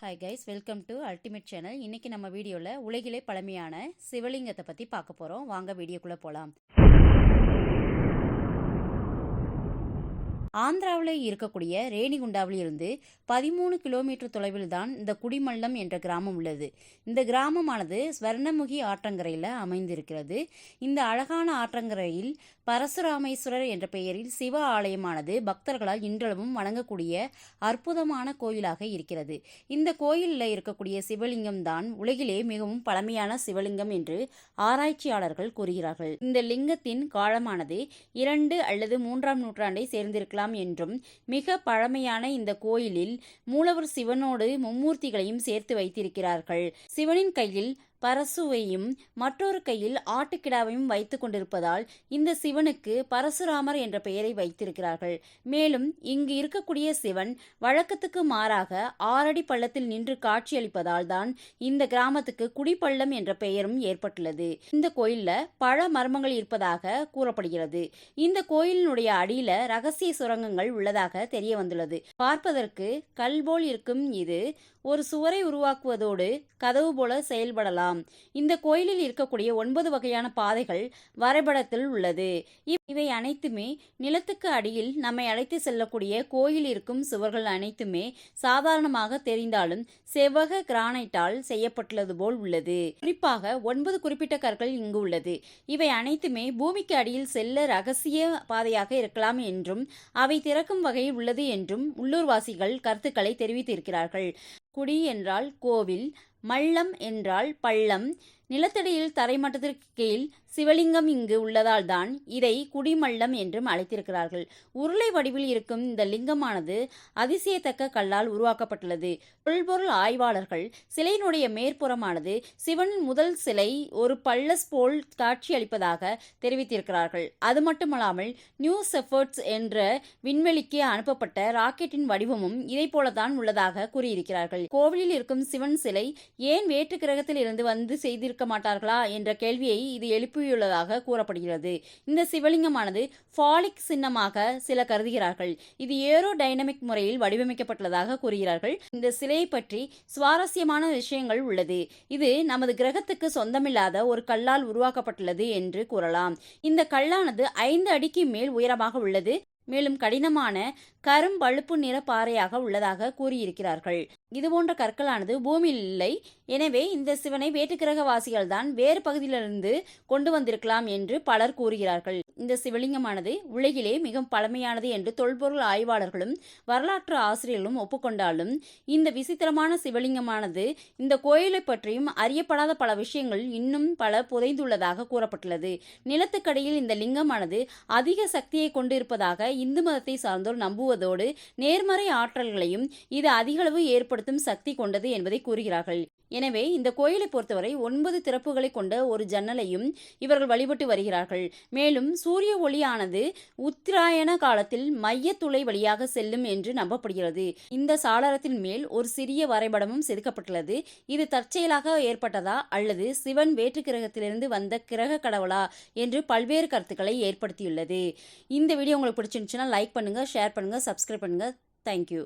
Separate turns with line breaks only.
Hi guys welcome to ultimate channel இன்னைக்கு நம்ம வீடியோவில் உலகிலே பழமையான சிவலிங்கத்தை பற்றி பார்க்க போகிறோம் வாங்க வீடியோக்குள்ளே போகலாம் ஆந்திராவில் இருக்கக்கூடிய ரேணிகுண்டாவில் இருந்து பதிமூணு கிலோமீட்டர் தொலைவில் தான் இந்த குடிமல்லம் என்ற கிராமம் உள்ளது. இந்த கிராமமானது ஸ்வர்ணமுகி ஆற்றங்கரையில் அமைந்திருக்கிறது. இந்த அழகான ஆற்றங்கரையில் பரசுராமேஸ்வரர் என்ற பெயரில் சிவ ஆலயமானது பக்தர்களால் இன்றளவும் வணங்கக்கூடிய அற்புதமான கோயிலாக இருக்கிறது. இந்த கோயிலில் இருக்கக்கூடிய சிவலிங்கம் தான் உலகிலே மிகவும் பழமையான சிவலிங்கம் என்று ஆராய்ச்சியாளர்கள் கூறுகிறார்கள். இந்த லிங்கத்தின் காலமானது இரண்டு அல்லது மூன்றாம் நூற்றாண்டை சேர்ந்திருக்கலாம். என்றும் மிக பழமையான இந்த கோயிலில் மூலவர் சிவனோடு மும்மூர்த்திகளையும் சேர்த்து வைத்திருக்கிறார்கள். சிவனின் கையில் பரசுவையும் மற்றொரு கையில் ஆட்டுக்கிடாவையும் வைத்து கொண்டிருப்பதால் இந்த சிவனுக்கு பரசுராமர் என்ற பெயரை வைத்திருக்கிறார்கள். மேலும் இங்கு இருக்கக்கூடிய சிவன் வழக்கத்துக்கு மாறாக ஆறடி பள்ளத்தில் நின்று காட்சியளிப்பதால் தான் இந்த கிராமத்துக்கு குடிப்பள்ளம் என்ற பெயரும் ஏற்பட்டுள்ளது. இந்த கோயில்ல பல மர்மங்கள் இருப்பதாக கூறப்படுகிறது. இந்த கோயிலினுடைய அடியில ரகசிய சுரங்கங்கள் உள்ளதாக தெரிய வந்துள்ளது. பார்ப்பதற்கு கல் போல் இருக்கும் இது. ஒரு சுவரை உருவாக்குவதோடு கதவு போல செயல்படலாம். இந்த கோயிலில் இருக்கக்கூடிய ஒன்பது வகையான பாதைகள் வரைபடத்தில் உள்ளது. இவை அனைத்துமே நிலத்துக்கு அடியில் நம்மை அழைத்து செல்லக்கூடிய கோயில் இருக்கும் சுவர்கள் அனைத்துமே சாதாரணமாக தெரிந்தாலும் செவ்வக கிரானைட்டால் செய்யப்பட்டுள்ளது போல் உள்ளது. குறிப்பாக ஒன்பது குறிப்பிட்ட கற்கள் இங்கு உள்ளது. இவை அனைத்துமே பூமிக்கு அடியில் செல்ல ரகசிய பாதையாக இருக்கலாம் என்றும் அவை திறக்கும் வகையில் உள்ளது என்றும் உள்ளூர்வாசிகள் கருத்துக்களை தெரிவித்திருக்கிறார்கள். குடி என்றால் கோவில் மல்லம் என்றால் பள்ளம். நிலத்தடியில் தரைமட்டத்திற்கு கீழ் சிவலிங்கம் இங்கு உள்ளதால் தான் இதை குடிமல்லம் என்றும் அழைத்திருக்கிறார்கள். உருளை வடிவில் இருக்கும் இந்த லிங்கமானது அதிசயத்தக்க கல்லால் உருவாக்கப்பட்டுள்ளது. தொல்பொருள் ஆய்வாளர்கள் சிலையினுடைய மேற்புறமானது சிவனின் முதல் சிலை ஒரு பள்ளஸ் போல் காட்சியளிப்பதாக தெரிவித்திருக்கிறார்கள். அது மட்டுமல்லாமல் நியூ செஃபர்ட்ஸ் என்ற விண்வெளிக்கு அனுப்பப்பட்ட ராக்கெட்டின் வடிவமும் இதை போலதான் உள்ளதாக கூறியிருக்கிறார்கள். கோவிலில் இருக்கும் சிவன் சிலை ஏன் வேற்று கிரகத்தில் இருந்து வந்து செய்திருக்க மாட்டார்களா என்ற கேள்வியை இது எழுப்பியுள்ளதாக கூறப்படுகிறது. இந்த சிவலிங்கமானது ஃபாலிக் சின்னமாக சில கருதுகிறார்கள். இது ஏரோ டைனமிக் முறையில் வடிவமைக்கப்பட்டுள்ளதாக கூறுகிறார்கள். இந்த சிலையை பற்றி சுவாரஸ்யமான விஷயங்கள் உள்ளது. இது நமது கிரகத்துக்கு சொந்தமில்லாத ஒரு கல்லால் உருவாக்கப்பட்டுள்ளது என்று கூறலாம். இந்த கல்லானது ஐந்து அடிக்கு மேல் உயரமாக உள்ளது. மேலும் கடினமான கரும் பழுப்பு நிற பாறையாக உள்ளதாக கூறியிருக்கிறார்கள். இதுபோன்ற கற்களானது பூமியில் இல்லை. எனவே இந்த சிவனை வேற்றுக்கிரகவாசிகள் தான் வேறு பகுதியிலிருந்து கொண்டு வந்திருக்கலாம் என்று பலர் கூறுகிறார்கள். இந்த சிவலிங்கமானது உலகிலே மிக பழமையானது என்று தொல்பொருள் ஆய்வாளர்களும் வரலாற்று ஆசிரியர்களும் ஒப்புக்கொண்டாலும் இந்த விசித்திரமான சிவலிங்கமானது இந்த கோயிலை பற்றியும் அறியப்படாத பல விஷயங்கள் இன்னும் பல புதைந்துள்ளதாக கூறப்பட்டுள்ளது. நிலத்துக்கடியில் இந்த லிங்கமானது அதிக சக்தியை கொண்டிருப்பதாக இந்து மதத்தை சார்ந்தோர் நம்புவதோடு நேர்மறை ஆற்றல்களையும் இது அதிகளவு குணப்படுத்தும் சக்தி கொண்டது என்பதை கூறுகிறார்கள். எனவே இந்த கோயிலை பொறுத்தவரை ஒன்பது திறப்புகளை கொண்ட ஒரு ஜன்னலையும் இவர்கள் வழிபட்டு வருகிறார்கள். மேலும் சூரிய ஒளியானது உத்திராயண காலத்தில் மையத்துளை வழியாக செல்லும் என்று நம்பப்படுகிறது. இந்த சாளரத்தின் மேல் ஒரு சிறிய வரைபடமும் செதுக்கப்பட்டுள்ளது. இது தற்செயலாக ஏற்பட்டதா அல்லது சிவன் வேற்று கிரகத்திலிருந்து வந்த கிரக கடவுளா என்று பல்வேறு கருத்துக்களை ஏற்படுத்தியுள்ளது. இந்த வீடியோ உங்களுக்கு பிடிச்சிருந்துச்சுன்னா லைக் பண்ணுங்கள் ஷேர் பண்ணுங்கள் சப்ஸ்கிரைப் பண்ணுங்கள் தேங்க்யூ